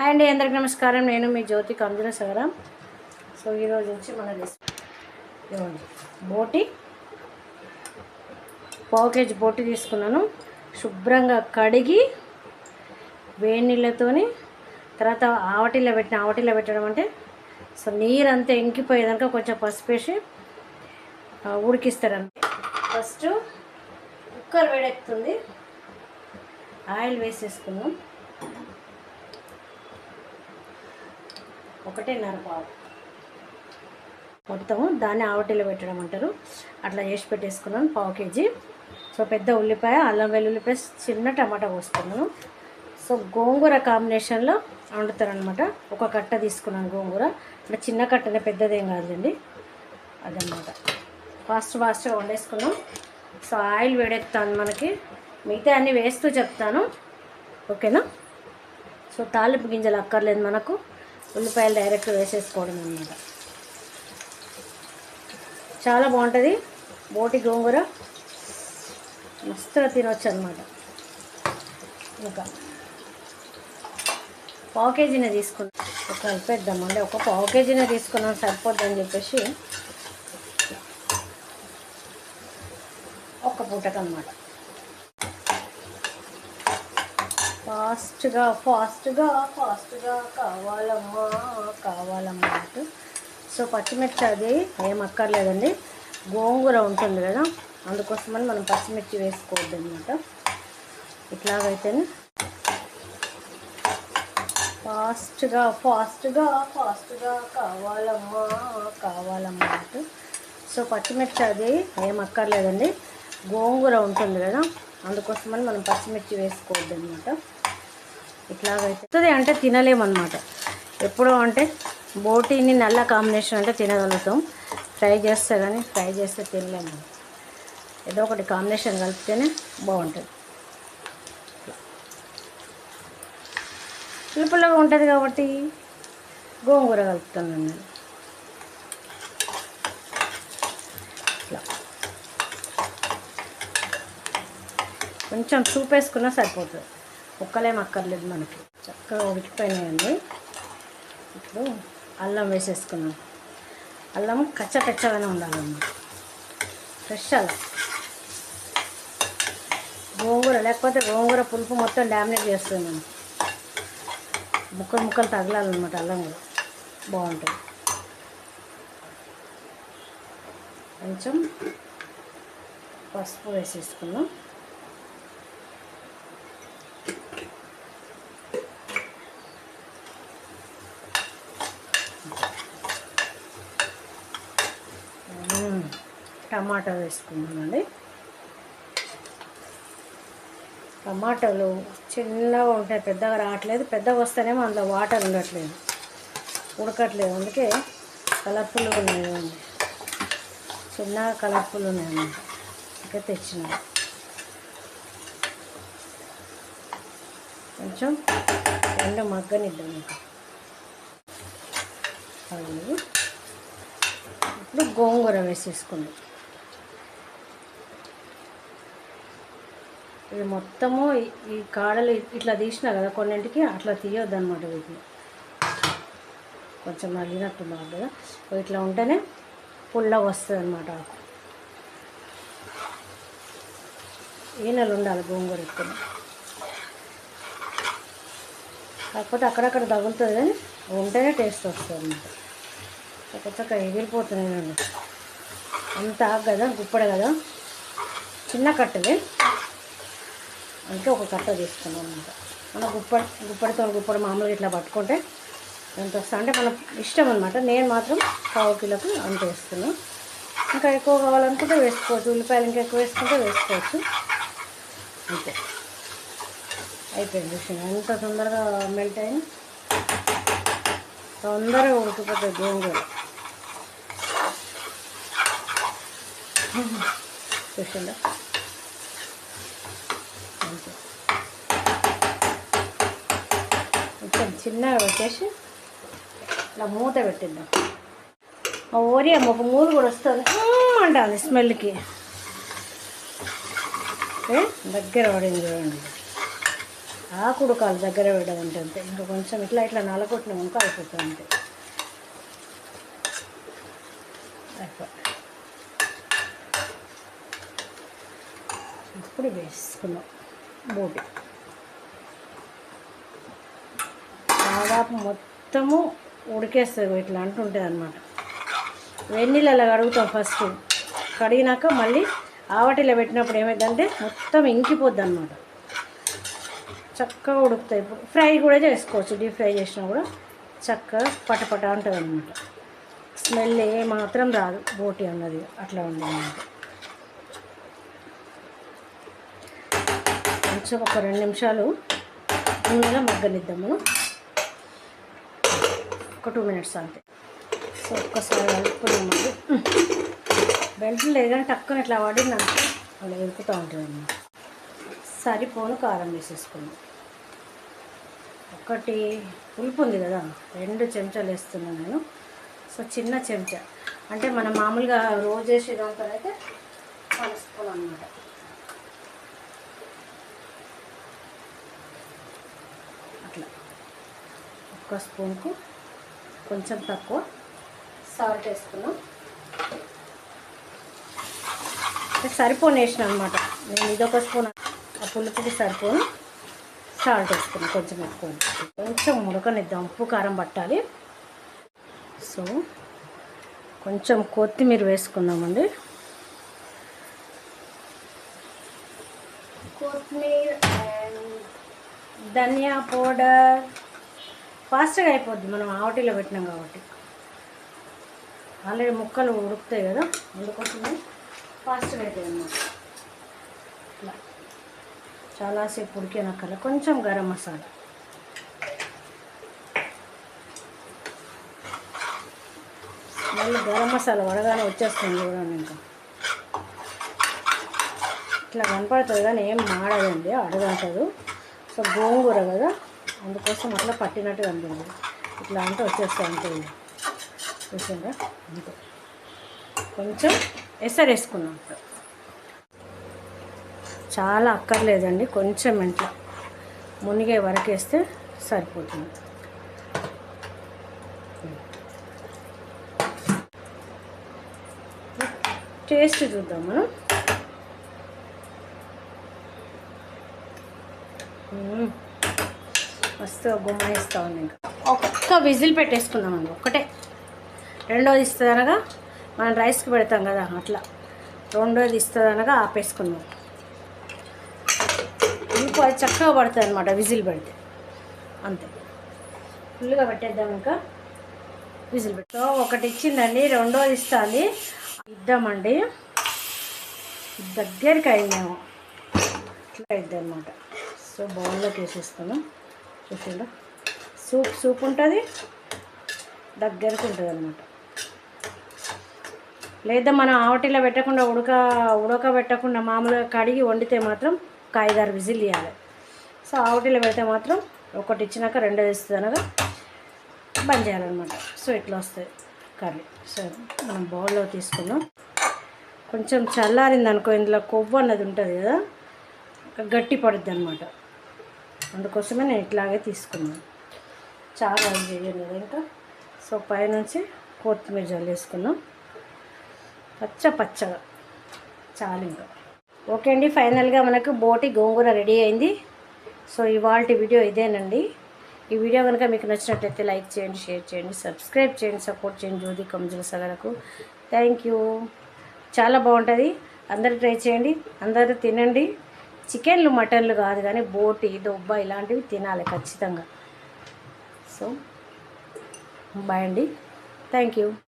Hi అండి అందరికి నమస్కారం. నేను మీ జ్యోతి కంజుల సగరం. సో ఈరోజు వచ్చి మన ఇవ్వండి బోటి. పావు కేజీ బోటి తీసుకున్నాను. శుభ్రంగా కడిగి వేడి నీళ్ళతోని తర్వాత ఆవటిలో పెట్టిన ఆవటిలో పెట్టడం అంటే సో నీరు అంతా కొంచెం పసుపు వేసి ఫస్ట్ కుక్కర్ వేడెక్కుతుంది. ఆయిల్ వేసేసుకున్నాం ఒకటేన్నర పావు. మొత్తము దాన్ని ఆవటిలో పెట్టడం అంటారు. అట్లా చేసి పెట్టేసుకున్నాను పావు కేజీ. సో పెద్ద ఉల్లిపాయ అల్లం వెల్లుల్లిపాయ చిన్న టమాటా పోసుకున్నాను. సో గోంగూర కాంబినేషన్లో వండుతారనమాట ఒక కట్ట తీసుకున్నాను గోంగూర. అంటే చిన్న కట్టనే పెద్దదేం కాదండి అదనమాట ఫాస్ట్ ఫాస్ట్గా వండేసుకున్నాం. సో ఆయిల్ వేడెత్తాను మనకి. మిగతా అన్నీ వేస్తూ చెప్తాను. ఓకేనా? సో తాలింపు గింజలు అక్కర్లేదు మనకు. ఉల్లిపాయలు డైరెక్ట్ వేసేసుకోవడం అనమాట చాలా బాగుంటుంది. బోటి గోంగూర మస్తుగా తినొచ్చు అనమాట ఇంకా పావు కేజీనే తీసుకున్నాం. ఒక కలిపేద్దాం. అంటే ఒక పావు కేజీనే తీసుకున్నాం సరిపోద్దని చెప్పేసి. ఒక్క పూటకనమాట అనమాట ఫాస్ట్గా ఫాస్ట్గా ఫాస్ట్గా కావాలమ్మా కావాలమ్మా అంటూ. సో పచ్చిమిర్చి అది ఏం అక్కర్లేదండి. గోంగూర ఉంటుంది కదా అందుకోసమని మనం పచ్చిమిర్చి వేసుకోవద్దు అనమాట ఇట్లాగైతేనే. ఫాస్ట్గా ఫాస్ట్గా ఫాస్ట్గా కావాలమ్మా కావాలమ్మా అంటూ. సో పచ్చిమిర్చి అది ఏం అక్కర్లేదండి. గోంగూర ఉంటుంది కదా అందుకోసమని మనం పచ్చిమిర్చి వేసుకోవద్దు అనమాట ఇట్లాగైతే అంటే తినలేమన్నమాట. ఎప్పుడో అంటే బోటీని నల్ల కాంబినేషన్ అంటే తినగలుగుతాం. ఫ్రై చేస్తే కానీ ఫ్రై చేస్తే తినలేము. ఏదో ఒకటి కాంబినేషన్ కలిపితేనే బాగుంటుంది. పులుపులాగా ఉంటుంది కాబట్టి గోంగూర కలుపుతాను నేను ఇట్లా. కొంచెం సూప్ వేసుకున్నా సరిపోతుంది. ఒక్కలేం అక్కర్లేదు మనకి. చక్కగా ఉడికిపోయినాయండి. ఇప్పుడు అల్లం వేసేసుకున్నాం అల్లం కచ్చ కచ్చగానే ఉండాలన్నమాట. ఫ్రెష్ అల్లం. గోంగూర లేకపోతే గోంగూర పులుపు మొత్తం డామినేట్ చేస్తుంది మనం. ముక్కలు ముక్కలు తగలాలన్నమాట అల్లం కూడా. బాగుంటుంది. కొంచెం పసుపు వేసేసుకున్నాం టమాటా వేసుకున్నామండి టమాటాలు చిన్నగా ఉంటాయి పెద్దగా రావట్లేదు. పెద్దగా వస్తేనేమో అందులో వాటర్ ఉండట్లేదు ఉడకట్లేదు. అందుకే కలర్ఫుల్గా ఉన్నాయి చిన్నగా కలర్ఫుల్ ఉన్నాయి ఇంకా తెచ్చిన కొంచెం రెండు మగ్గనిద్దాం ఇంకా. ఇప్పుడు గోంగూర వేసేసుకుందాం. ఇది మొత్తము ఈ- కాడలు ఇట్లా తీసినా కదా కొన్నింటికి అట్లా తీయొద్దు అనమాట వీటిని. కొంచెం నలిగినట్టు బాగా కదా. ఇట్లా ఉంటేనే పుల్లగా వస్తుంది అనమాట ఆకు. ఈనెలు ఉండాలి గోంగూర ఎక్కువ. కాకపోతే అక్కడక్కడ తగులుతుంది కానీ ఉంటేనే టేస్ట్ వస్తుంది అనమాట చక్క ఎగిరిపోతున్నాయి అంత ఆకు కదా గుప్పడ కదా. చిన్న కట్టలే అందుకే ఒక కట్ట తీసుకున్నాం అనమాట. మన గుప్పడి గుప్పడితో గుప్పడి మామూలుగా ఇట్లా పట్టుకుంటే ఎంత వస్తా అంటే మన ఇష్టం అనమాట. నేను మాత్రం పావు కిలోకి అంత వేస్తున్నాను ఇంకా ఎక్కువ కావాలనుకుంటే వేసుకోవచ్చు. ఉల్లిపాయలు ఇంకా ఎక్కువ వేసుకుంటే వేసుకోవచ్చు. అంతే. అయిపోయింది విషయం. ఎంత తొందరగా మెల్ట్ అయినా తొందరగా ఉడికిపోతుంది గోంగూర. చూసిందా అంతే. కొంచెం చిన్నగా పెట్టేసి ఇలా మూత పెట్టిద్దాం. మా ఓరి అమ్మ ఒక మూడు కూడా వస్తుంది. మ్మ్ స్మెల్కి. ఏ? దగ్గర పడింది చూడండి. ఆకు ఉడకాలి దగ్గర అంటే అంతే. ఇంకా కొంచెం ఇట్లా ఇట్లా నలగొట్టినాం ఇంకా అయిపోతుంది అంతే. ఇప్పుడు వేసుకున్నాం బోటి దాదాపు మొత్తము ఉడికేస్తుంది ఇట్లా అంటుంటుంది అనమాట వెన్నీళ్ళలో కడుగుతాం ఫస్ట్. కడిగినాక మళ్ళీ ఆవటిలో పెట్టినప్పుడు ఏమైందంటే మొత్తం ఇంకిపోద్ది అనమాట చక్కగా ఉడుకుతాయి. ఇప్పుడు ఫ్రై కూడా చేసుకోవచ్చు. డీప్ ఫ్రై చేసినా కూడా చక్కగా పటపట ఉంటుంది అనమాట స్మెల్ ఏ మాత్రం రాదు. బోటి అన్నది అట్లా ఉంది అనమాట కొంచెం ఒక రెండు నిమిషాలు నూనెలో మగ్గనిద్దాము. ఒక టూ మినిట్స్ అంతే. సో ఒక్కసారి కలుపుకున్నాము బెల్ట్ లేదు కానీ టక్కున ఇట్లా పడిందంటే అలా ఎరుకుతూ ఉంటుంది అన్నమాట. సరిపోను కారం వేసేసుకున్నాం ఒకటి పులుపు ఉంది కదా రెండు చెంచాలు వేస్తున్నాను నేను. సో చిన్న చెంచా. అంటే మనం మామూలుగా రోజు వేసేదాంతో అయితే కలుసుకోవాలన్నమాట స్పూన్ అనమాట అట్లా. ఒక్క స్పూన్కు కొంచెం తక్కువ సాల్ట్ వేసుకున్నాం. సరిపోను వేసిన అనమాట నేను ఇదొక స్పూన్ ఆ పులుపుకి సరిపోను సాల్ట్ వేసుకున్నాం కొంచెం ఎక్కువ. కొంచెం ఉడకనిద్దాం ఉప్పు కారం పట్టాలి. సో కొంచెం కొత్తిమీర వేసుకుందామండి. కొత్తిమీర ధనియా పౌడర్. ఫాస్ట్గా అయిపోద్ది మనం ఆవటిలో పెట్టినాం కాబట్టి. ఆల్రెడీ ముక్కలు ఉడుకుతాయి కదా అందుకోసమే ఫాస్ట్గా అవుతాయి అన్నమాట. ఇట్లా చాలాసేపు ఉడికినాకల్లా కొంచెం గరం మసాలా. మళ్ళీ గరం మసాలా వడగానే వచ్చేస్తుంది చూడండి ఇంకా. ఇట్లా కనపడుతుంది కానీ ఏం మాడదండి అడగంటదు. సో గోంగూర కదా? అందుకోసం అట్లా పట్టినట్టు కనిపింది ఇట్లా అంటే వచ్చేస్తాయి అంతే చూసిందా అంతే. కొంచెం ఎసరు వేసుకున్నాం చాలా అక్కర్లేదండి కొంచెం ఇంట్లో. మునిగే వరకు వేస్తే సరిపోతుంది. టేస్ట్ చూద్దాం మనం. మస్తు గుమ్మాయిస్తూ ఉంది ఇంకా. ఒక్క విజిల్ పెట్టేసుకుందామండి ఒకటే రెండోది ఇస్తుంది అనగా మనం రైస్కి పెడతాం కదా అట్లా. రెండోది ఇస్తుంది అనగా ఆపేసుకుందాం. ఇంకో అది చక్కగా పడుతుంది అనమాట విజిల్ పెడితే. అంతే. ఫుల్గా పెట్టేద్దాం ఇంకా. విజిల్ పెట్టి ఒకటి ఇచ్చిందండి రెండోది ఇస్తుంది. ఇద్దామండి. దగ్గరికి అయిందేమో. ఇట్లా అయింది అనమాట సో బౌల్లోకి వేసేసుకున్నాం చూసిందా సూప్ సూప్ ఉంటుంది. దగ్గరకు ఉంటుంది అనమాట లేదా మనం ఆవటిలో పెట్టకుండా ఉడక ఉడక పెట్టకుండా మామూలుగా కడిగి వండితే మాత్రం ఒక ఐదారు విజిల్ ఇవ్వాలి సో ఆవటిలో పెడితే మాత్రం ఒకటి ఇచ్చినాక రెండో ఇస్తుంది అనగా బంద్ చేయాలన్నమాట. సో ఇట్లా వస్తుంది కర్రీ. సో మనం బౌల్లో తీసుకుందాం. కొంచెం చల్లారింది అనుకో ఇందులో కొవ్వు అన్నది ఉంటుంది కదా గట్టి పడుద్ది అనమాట అందుకోసమే నేను ఇట్లాగే తీసుకున్నాను చాలా చేయను ఇంకా. సో పైనుంచి కొత్తిమీర జల్లేసుకున్నాం పచ్చ పచ్చగా. చాలు ఇంకా. ఓకే అండి ఫైనల్గా మనకు బోటి గోంగూర రెడీ అయింది. సో ఇవాళ వీడియో ఇదేనండి. ఈ వీడియో కనుక మీకు నచ్చినట్లయితే లైక్ చేయండి షేర్ చేయండి సబ్స్క్రైబ్ చేయండి సపోర్ట్ చేయండి జ్యోతి కంజుల సగరకు థ్యాంక్ యూ. చాలా బాగుంటుంది. అందరూ ట్రై చేయండి అందరూ తినండి. చికెన్లు మటన్లు కాదు కానీ బోటి దొబ్బ ఇలాంటివి తినాలి ఖచ్చితంగా. సో బాయ్ అండి. Thank you.